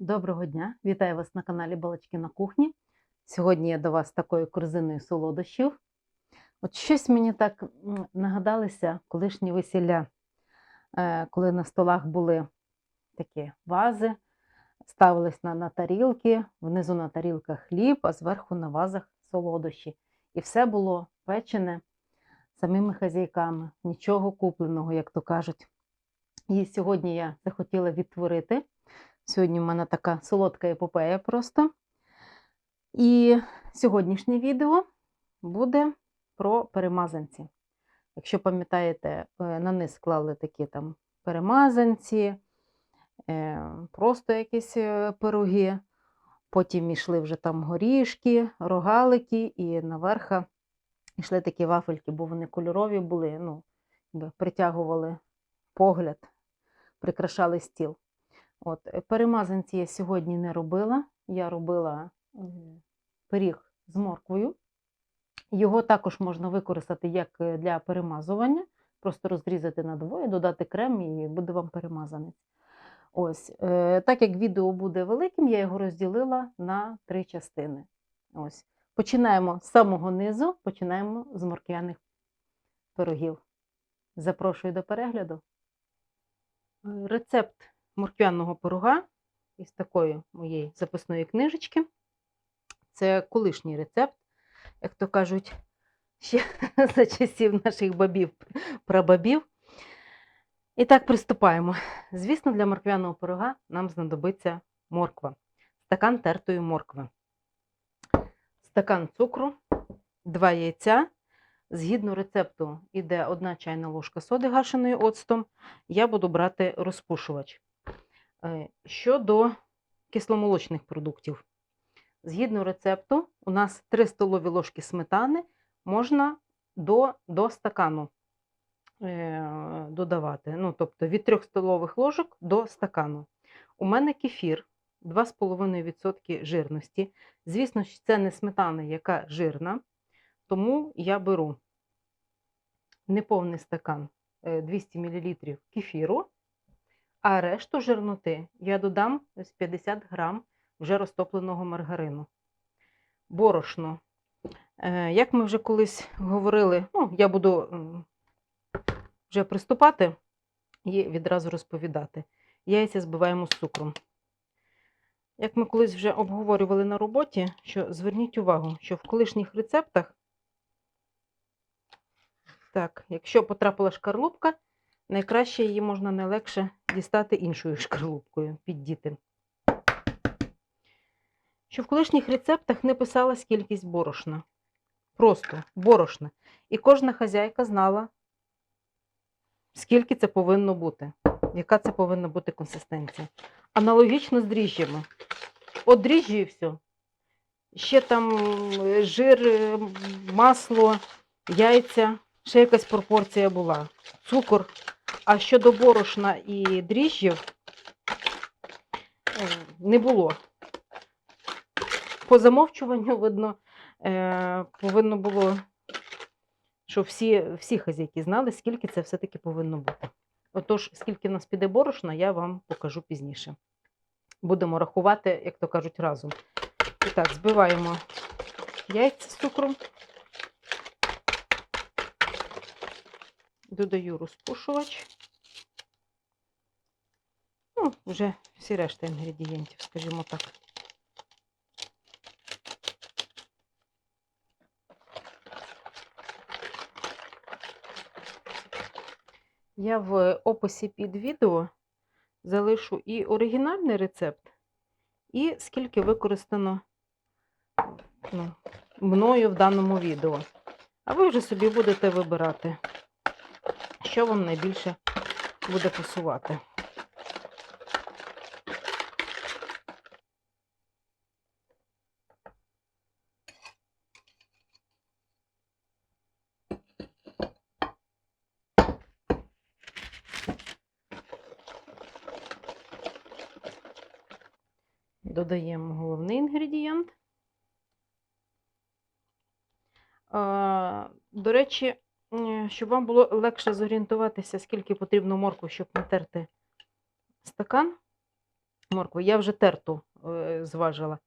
Доброго дня! Вітаю вас на каналі Балачки на кухні. Сьогодні я до вас такою корзиною солодощів. От щось мені так нагадалися колишні весілля, е, коли на столах були такі вази, ставились на, на тарілки, внизу на тарілках хліб, а зверху на вазах солодощі. І все було печене самими хазяйками, нічого купленого, як то кажуть. І сьогодні я захотіла відтворити. Сьогодні в мене така солодка епопея просто. І сьогоднішнє відео буде про перемазанці. Якщо пам'ятаєте, е, на низ клали такі там перемазанці, е, просто якісь е, пироги. Потім йшли вже там горішки, рогалики, і наверха йшли такі вафельки, бо вони кольорові були, ну, притягували погляд, прикрашали стіл. От, е, перемазанці я сьогодні не робила. Я робила пиріг з морквою. Його також можна використати як е, для перемазування, просто розрізати на двоє, додати крем і буде вам перемазанець. Ось, е, так як відео буде великим, я його розділила на три частини. Ось. Починаємо з самого низу, починаємо з морквяних пирогів. Запрошую до перегляду. Рецепт морквяного пирога із такої моєї записної книжечки. Це колишній рецепт, як то кажуть, ще за часів наших бабів, прабабів. І так, приступаємо. Звісно, для морквяного пирога нам знадобиться морква, стакан тертої моркви, стакан цукру, два яйця. Згідно рецепту, іде одна чайна ложка соди гашеної оцтом. Я буду брати розпушувач. Е, Щодо кисломолочних продуктів, згідно рецепту, у нас 3 столові ложки сметани можна до, до стакану е, додавати. Ну, тобто від 3 столових ложок до стакану. У мене кефір 2,5% жирності. Звісно, це не сметана, яка жирна, тому я беру неповний стакан е, 200 мл кефіру. А решту жирноти я додам ось 50 грам вже розтопленого маргарину. Борошно. Е, Як ми вже колись говорили, ну, я буду вже приступати і відразу розповідати. Яйця збиваємо з цукром. Як ми колись вже обговорювали на роботі, що зверніть увагу, що в колишніх рецептах, так, якщо потрапила шкарлупка, найкраще її можна найлегше дістати іншою шкарлупкою, піддіти. Що в колишніх рецептах не писалась кількість борошна. Просто борошна. І кожна хазяйка знала, скільки це повинно бути, яка це повинна бути консистенція. Аналогічно з дріжджами. От дріжджі і все. Ще там е, жир, е, масло, яйця, ще якась пропорція була. Цукор. А щодо борошна і дріжджів е, не було. По замовчуванню, видно, е, повинно було, що всі, всі хазяйки знали, скільки це все-таки повинно бути. Отож, скільки в нас піде борошна, я вам покажу пізніше. Будемо рахувати, як то кажуть, разом. І так, збиваємо яйця з цукром. Додаю розпушувач. Ну, вже всі решта інгредієнтів, скажімо так. Я в описі під відео залишу і оригінальний рецепт, і скільки використано ну, мною в даному відео. А ви вже собі будете вибирати, що вам найбільше буде пасувати. Додаємо головний інгредієнт. До речі, щоб вам було легше зорієнтуватися, скільки потрібно моркви, щоб натерти стакан. моркви. Я вже терту е, зважила.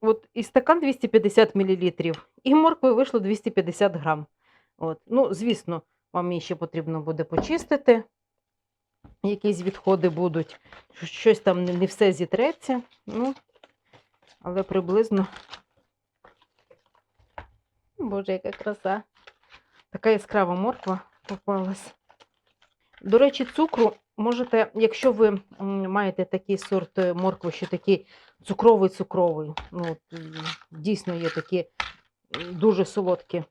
От і стакан 250 мл, і моркви вийшло 250 грам. От. Ну, звісно, вам її ще потрібно буде почистити. Якісь відходи будуть, щось там не все зітреться. Ну, але приблизно. Боже, яка краса. Така яскрава морква попалась. До речі, цукру можете, якщо ви маєте такий сорт е, моркви, що такий цукровий-цукровий, ну, дійсно є такі дуже солодкі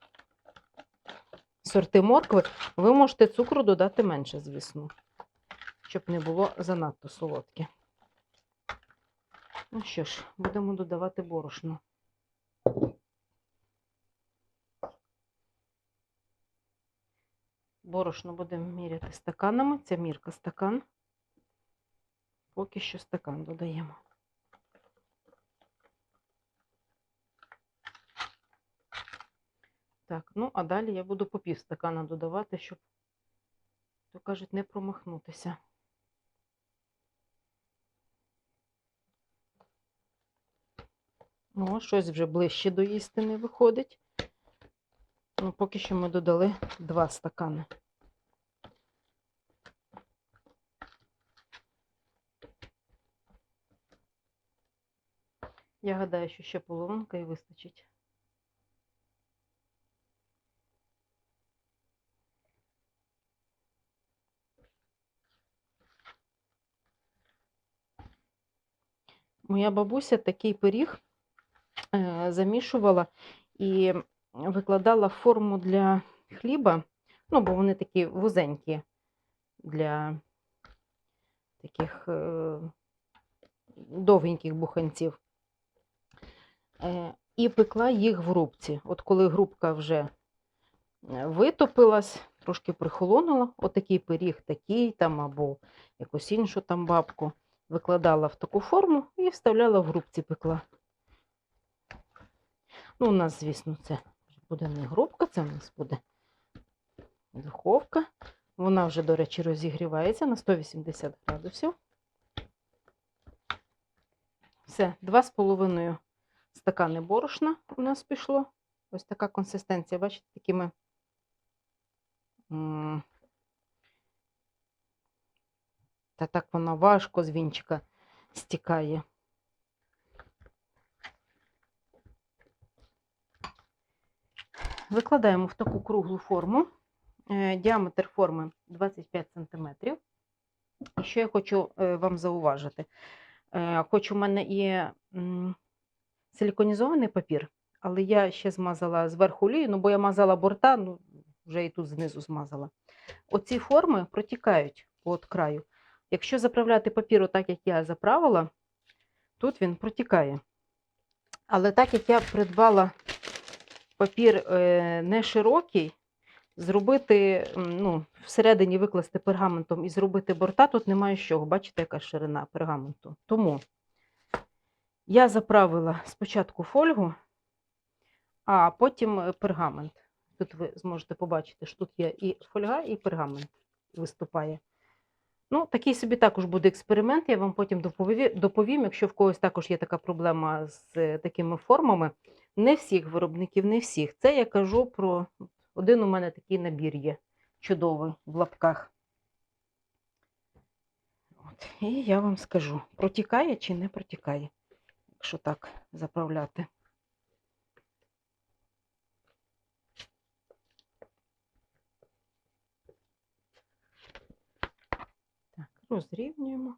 сорти моркви, ви можете цукру додати менше, звісно, щоб не було занадто солодке. Ну що ж, будемо додавати борошно. Борошно будемо міряти стаканами. Це мірка стакан. Поки що стакан додаємо. Так, ну а далі я буду по пів стакана додавати, щоб, то кажуть, не промахнутися. О, щось вже ближче до істини виходить. Ну, поки що ми додали два стакани. Я гадаю, що ще половинка і вистачить. Моя бабуся такий пиріг е, замішувала і викладала форму для хліба, ну, бо вони такі вузенькі для таких е, довгеньких буханців. Е, і пекла їх в грубці. От коли грубка вже е, витопилась, трошки прихолонула, отакий пиріг, такий там, або якусь іншу там бабку, викладала в таку форму і вставляла в грубці пекла. Ну, у нас, звісно, це буде не грубка, це у нас буде духовка. Вона вже, до речі, розігрівається на 180 градусів. Все, 2,5 стакани борошна у нас пішло. Ось така консистенція, бачите, такими. Та так вона важко з вінчика стікає. Викладаємо в таку круглу форму. Е, Діаметр форми 25 см. І що я хочу е, вам зауважити? Е, Хоч у мене є силіконізований папір, але я ще змазала зверху олію, ну бо я мазала борта, ну вже і тут знизу змазала. Оці форми протікають от краю. Якщо заправляти папір так, як я заправила, тут він протікає. Але так як я придбала папір е, не широкий, зробити, ну, всередині викласти пергаментом і зробити борта, тут немає чого. Бачите, яка ширина пергаменту. Тому я заправила спочатку фольгу, а потім е, пергамент. Тут ви зможете побачити, що тут є і фольга, і пергамент виступає. Ну, такий собі також буде експеримент, я вам потім допові- доповім, якщо в когось також є така проблема з е, такими формами. Не всіх виробників, не всіх. Це я кажу про один у мене такий набір є чудовий в лапках. От, і я вам скажу, протікає чи не протікає, якщо так заправляти. Так, розрівнюємо.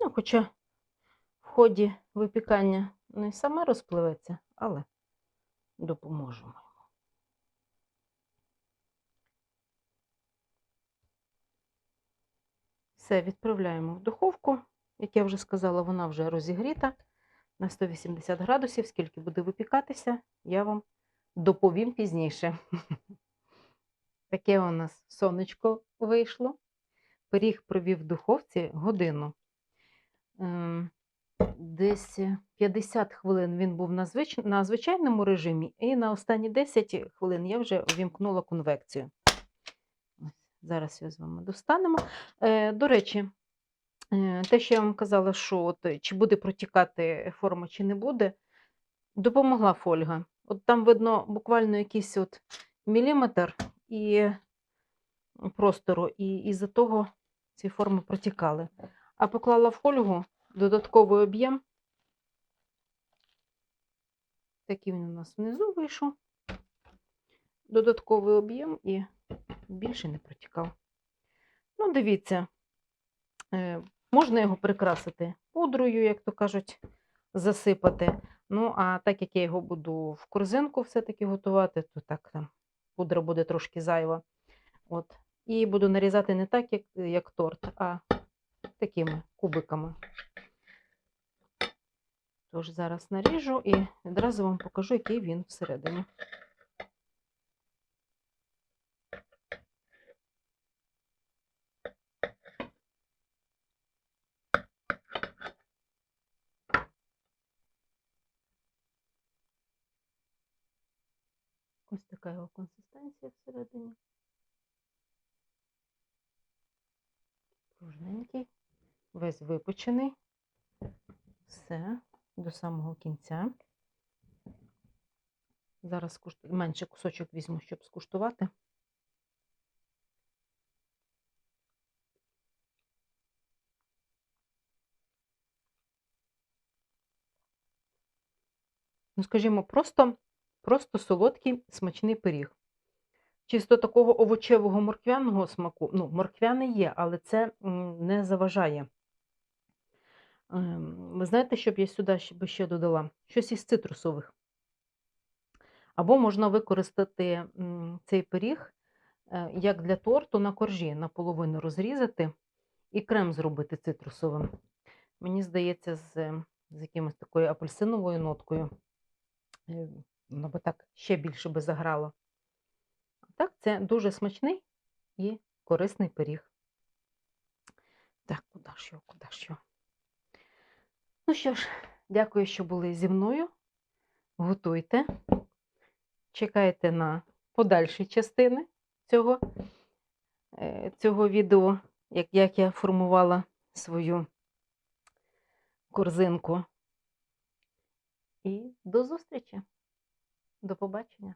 Ну, хоча в ході випікання не саме розпливеться, але допоможемо. Все, відправляємо в духовку. Як я вже сказала, вона вже розігріта на 180 градусів. Скільки буде випікатися, я вам доповім пізніше. Таке у нас сонечко вийшло. Пиріг провів в духовці годину. Десь 50 хвилин він був на, звич... на звичайному режимі, і на останні 10 хвилин я вже увімкнула конвекцію. Зараз його з вами достанемо. Е, до речі, Е, Те, що я вам казала, що от, е, чи буде протікати форма, чи не буде, допомогла фольга. От там видно буквально якийсь от міліметр і простору, і із-за того ці форми протікали. А поклала в фольгу додатковий об'єм. Такий він у нас внизу вийшов. Додатковий об'єм і більше не протікав. Ну, дивіться, е, можна його прикрасити пудрою, як то кажуть, засипати. Ну, а так як я його буду в корзинку все-таки готувати, то так там пудра буде трошки зайва. От. І буду нарізати не так, як, як торт, а такими кубиками. Тож зараз наріжу і одразу вам покажу, який він всередині. Ось така його консистенція всередині. Пружненький, весь випечений. Все, до самого кінця. Зараз менше кусочок візьму, щоб скуштувати. Ну, скажімо, просто, просто солодкий смачний пиріг. Чисто такого овочевого морквяного смаку, ну, морквяний є, але це не заважає. Ви знаєте, що б я сюди би ще додала? Щось із цитрусових. Або можна використати цей пиріг е, як для торту на коржі, наполовину розрізати і крем зробити цитрусовим. Мені здається, з, з якимось такою апельсиновою ноткою. е, Воно би так ще більше би заграло. Так, це дуже смачний і корисний пиріг. Так, куди ж його, куди ж його? Ну що ж, дякую, що були зі мною. Готуйте. Чекайте на подальші частини цього, е, цього відео, як, як я формувала свою корзинку. І до зустрічі. До побачення.